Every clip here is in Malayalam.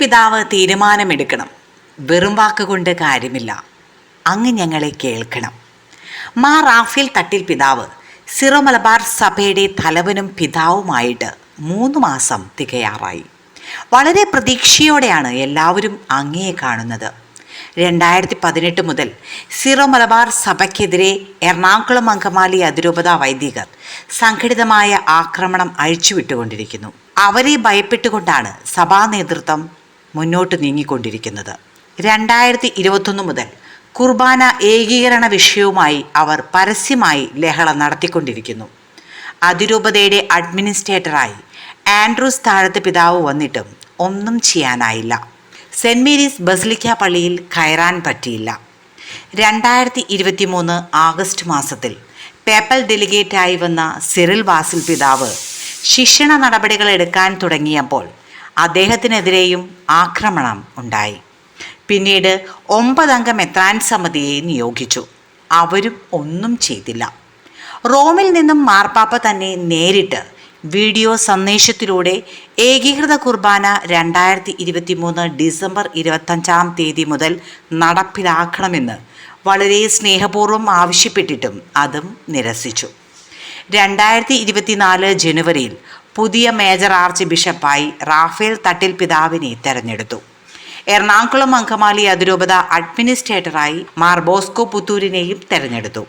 പിതാവ് തീരുമാനമെടുക്കണം. വെറും വാക്കുകൊണ്ട് കാര്യമില്ല. അങ്ങ് ഞങ്ങളെ കേൾക്കണം. മാ റാഫേൽ തട്ടിൽ പിതാവ് സിറോ മലബാർ സഭയുടെ തലവനും പിതാവുമായിട്ട് മൂന്ന് മാസം തികയാറായി. വളരെ പ്രതീക്ഷയോടെയാണ് എല്ലാവരും അങ്ങയെ കാണുന്നത്. രണ്ടായിരത്തി പതിനെട്ട് മുതൽ സിറോ മലബാർ സഭയ്ക്കെതിരെ എറണാകുളം അങ്കമാലി അതിരൂപത വൈദികർ സംഘടിതമായ ആക്രമണം അഴിച്ചുവിട്ടുകൊണ്ടിരിക്കുന്നു. അവരെ ഭയപ്പെട്ടുകൊണ്ടാണ് സഭാ നേതൃത്വം മുന്നോട്ട് നീങ്ങിക്കൊണ്ടിരിക്കുന്നത്. രണ്ടായിരത്തി ഇരുപത്തൊന്ന് മുതൽ കുർബാന ഏകീകരണ വിഷയവുമായി അവർ പരസ്യമായി ലഹള നടത്തിക്കൊണ്ടിരിക്കുന്നു. അതിരൂപതയുടെ അഡ്മിനിസ്ട്രേറ്ററായി ആൻഡ്രൂസ് താഴത്തെ പിതാവ് വന്നിട്ടും ഒന്നും ചെയ്യാനായില്ല. സെന്റ് മേരീസ് ബസിലിക്ക പള്ളിയിൽ കയറാൻ പറ്റിയില്ല. രണ്ടായിരത്തി ഇരുപത്തി മൂന്ന് ആഗസ്റ്റ് മാസത്തിൽ പേപ്പൽ ഡെലിഗേറ്റായി വന്ന സിറിൽ വാസിൽ പിതാവ് ശിക്ഷണ നടപടികൾ എടുക്കാൻ തുടങ്ങിയപ്പോൾ അദ്ദേഹത്തിനെതിരെയും ആക്രമണം ഉണ്ടായി. പിന്നീട് ഒമ്പതംഗ മെത്രാൻ സമിതിയെ നിയോഗിച്ചു. അവരും ഒന്നും ചെയ്തില്ല. റോമിൽ നിന്നും മാർപ്പാപ്പ തന്നെ നേരിട്ട് വീഡിയോ സന്ദേശത്തിലൂടെ ഏകീകൃത കുർബാന രണ്ടായിരത്തി ഇരുപത്തി മൂന്ന് ഡിസംബർ ഇരുപത്തഞ്ചാം തീയതി മുതൽ നടപ്പിലാക്കണമെന്ന് വളരെ സ്നേഹപൂർവം ആവശ്യപ്പെട്ടിട്ടും അതും നിരസിച്ചു. രണ്ടായിരത്തി ഇരുപത്തിനാല് ജനുവരിയിൽ പുതിയ മേജർ ആർച്ച് ബിഷപ്പായി റാഫേൽ തട്ടിൽ പിതാവിനെ തെരഞ്ഞെടുത്തു. എറണാകുളം അങ്കമാലി അതിരൂപത അഡ്മിനിസ്ട്രേറ്ററായി മാർ ബോസ്കോ പുത്തൂരിനെയും തെരഞ്ഞെടുത്തു.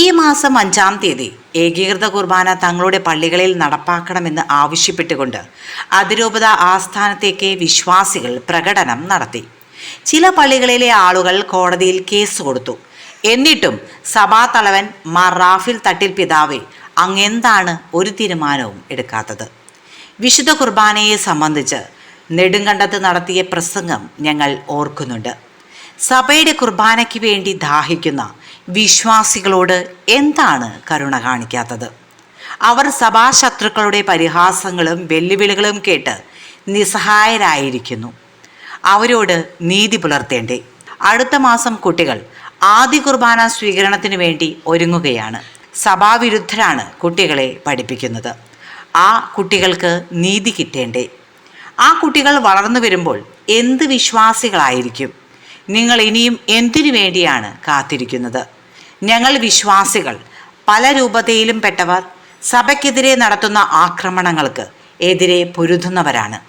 ഈ മാസം അഞ്ചാം തീയതി ഏകീകൃത കുർബാന തങ്ങളുടെ പള്ളികളിൽ നടപ്പാക്കണമെന്ന് ആവശ്യപ്പെട്ടുകൊണ്ട് അതിരൂപത ആസ്ഥാനത്തേക്ക് വിശ്വാസികൾ പ്രകടനം നടത്തി. ചില പള്ളികളിലെ ആളുകൾ കോടതിയിൽ കേസ് കൊടുത്തു. എന്നിട്ടും സഭാതലവൻ മാർ റാഫിൽ തട്ടിൽ പിതാവെ അങ്ങെന്താണ് ഒരു തീരുമാനവും എടുക്കാത്തത്? വിശുദ്ധ കുർബാനയെ സംബന്ധിച്ച് നെടുങ്കണ്ടത്ത് നടത്തിയ പ്രസംഗം ഞങ്ങൾ ഓർക്കുന്നുണ്ട്. സഭയുടെ കുർബാനയ്ക്ക് വേണ്ടി ദാഹിക്കുന്ന വിശ്വാസികളോട് എന്താണ് കരുണ കാണിക്കാത്തത്? അവർ സഭാശത്രുക്കളുടെ പരിഹാസങ്ങളും വെല്ലുവിളികളും കേട്ട് നിസ്സഹായരായിരിക്കുന്നു. അവരോട് നീതി പുലർത്തേണ്ടേ. അടുത്ത മാസം കുട്ടികൾ ആദ്യ കുർബാന സ്വീകരണത്തിന് വേണ്ടി ഒരുങ്ങുകയാണ്. സഭാവിരുദ്ധരാണ് കുട്ടികളെ പഠിപ്പിക്കുന്നത്. ആ കുട്ടികൾക്ക് നീതി കിട്ടേണ്ടേ? ആ കുട്ടികൾ വളർന്നു വരുമ്പോൾ എന്ത് വിശ്വാസികളായിരിക്കും? നിങ്ങൾ ഇനിയും എന്തിനു വേണ്ടിയാണ് കാത്തിരിക്കുന്നത്? ഞങ്ങൾ വിശ്വാസികൾ പല രൂപതയിലും പെട്ടവർ സഭയ്ക്കെതിരെ നടത്തുന്ന ആക്രമണങ്ങൾക്ക് എതിരെ പൊരുതുന്നവരാണ്.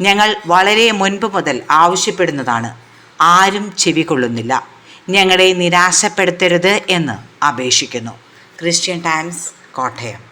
ഞങ്ങൾ വളരെ മുൻപ് മുതൽ ആവശ്യപ്പെടുന്നതാണ്. ആരും ചെവികൊള്ളുന്നില്ല ഞങ്ങളെ നിരാശപ്പെടുത്തരുത് എന്ന് അപേക്ഷിക്കുന്നു. Christian times Kottayam